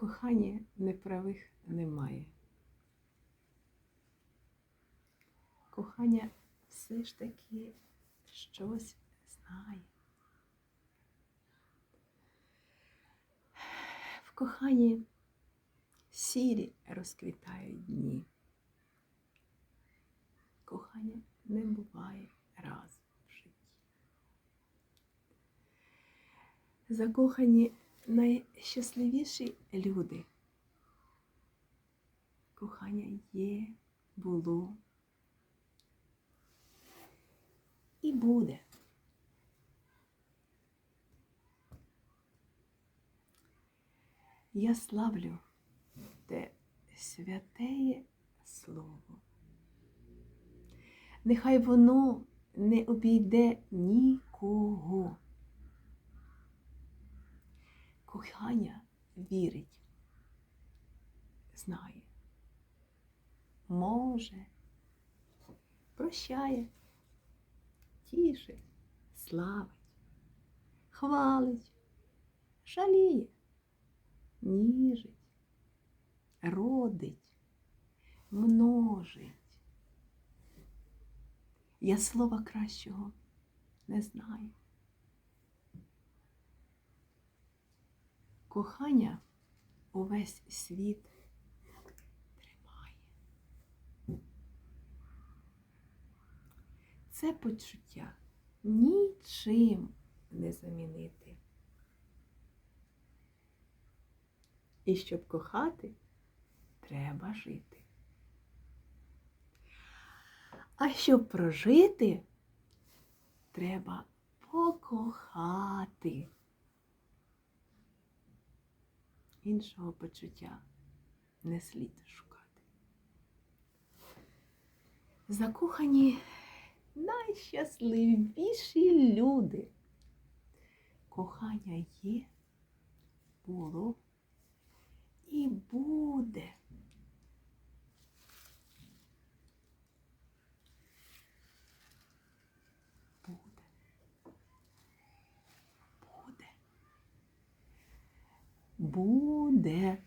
коханні неправих немає. Кохання все ж таки щось знає. В коханні сірі розквітають дні. Кохання не буває раз в житті. Закохані найщасливіші люди. Кохання є, було і буде. Я славлю те святеє слово. Нехай воно не обійде нікого. Кохання вірить, знає, може, прощає, тішить, славить, хвалить, жаліє, ніжить, родить, множить. Я слова кращого не знаю. Кохання увесь світ тримає. Це почуття нічим не замінити. І щоб кохати, треба жити. А щоб прожити, треба покохати. Іншого почуття не слід шукати. Закохані найщасливіші люди. Кохання є, було і буде. Буде.